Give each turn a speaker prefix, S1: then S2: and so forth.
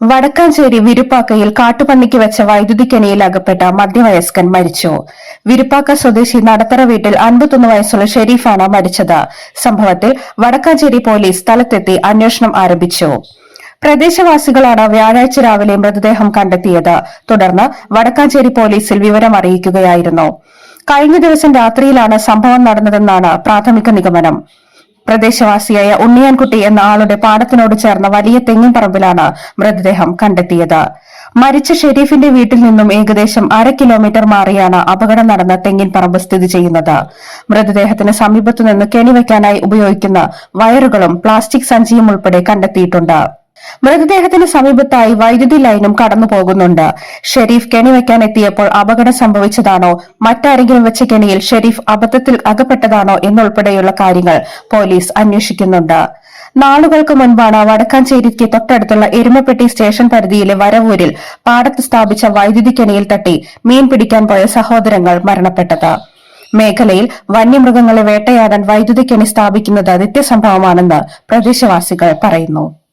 S1: വടക്കാഞ്ചേരി വിരുപ്പാക്കയിൽ കാട്ടുപന്നിക്ക് വെച്ച വൈദ്യുതി കെണിയിൽ അകപ്പെട്ട മധ്യവയസ്കൻ മരിച്ചു. വിരുപ്പാക്ക സ്വദേശി നടത്തറ വീട്ടിൽ അൻപത്തൊന്ന് വയസ്സുള്ള ഷെരീഫാണ് മരിച്ചത്. സംഭവത്തിൽ വടക്കാഞ്ചേരി പോലീസ് സ്ഥലത്തെത്തി അന്വേഷണം ആരംഭിച്ചു. പ്രദേശവാസികളാണ് വ്യാഴാഴ്ച രാവിലെ മൃതദേഹം കണ്ടെത്തിയത്. തുടർന്ന് വടക്കാഞ്ചേരി പോലീസിൽ വിവരം അറിയിക്കുകയായിരുന്നു. കഴിഞ്ഞ ദിവസം രാത്രിയിലാണ് സംഭവം നടന്നതെന്നാണ് പ്രാഥമിക നിഗമനം. പ്രദേശവാസിയായ ഉണ്ണിയാൻകുട്ടി എന്ന ആളുടെ പാടത്തിനോട് ചേർന്ന വലിയ തെങ്ങിൻ പറമ്പിലാണ് മൃതദേഹം കണ്ടെത്തിയത്. മരിച്ച ഷെരീഫിന്റെ വീട്ടിൽ നിന്നും ഏകദേശം അര കിലോമീറ്റർ മാറിയാണ് അപകടം നടന്ന തെങ്ങിൻ പറമ്പ് സ്ഥിതി ചെയ്യുന്നത്. മൃതദേഹത്തിന് സമീപത്തുനിന്ന് കെണിവെക്കാനായി ഉപയോഗിക്കുന്ന വയറുകളും പ്ലാസ്റ്റിക് സഞ്ചിയും ഉൾപ്പെടെ കണ്ടെത്തിയിട്ടുണ്ട്. മൃതദേഹത്തിന് സമീപത്തായി വൈദ്യുതി ലൈനും കടന്നു പോകുന്നുണ്ട്. ഷെരീഫ് കെണി വെക്കാൻ എത്തിയപ്പോൾ അപകടം സംഭവിച്ചതാണോ? മറ്റാരെങ്കിലും വെച്ച കെണിയിൽ ഷെരീഫ് അബദ്ധത്തിൽ അകപ്പെട്ടതാണോ എന്നുൾപ്പെടെയുള്ള കാര്യങ്ങൾ പോലീസ് അന്വേഷിക്കുന്നുണ്ട്. നാളുകൾക്ക് മുൻപാണ് വടക്കാഞ്ചേരിക്ക് തൊട്ടടുത്തുള്ള എരുമപ്പെട്ടി സ്റ്റേഷൻ പരിധിയിലെ വരവൂരിൽ പാടത്ത് സ്ഥാപിച്ച വൈദ്യുതി കെണിയിൽ തട്ടി മീൻ പിടിക്കാൻ പോയ സഹോദരങ്ങൾ മരണപ്പെട്ടത്. മേഖലയിൽ വന്യമൃഗങ്ങളെ വേട്ടയാടാൻ വൈദ്യുതി കെണി സ്ഥാപിക്കുന്നത് നിത്യസംഭവമാണെന്ന് പ്രദേശവാസികൾ പറയുന്നു.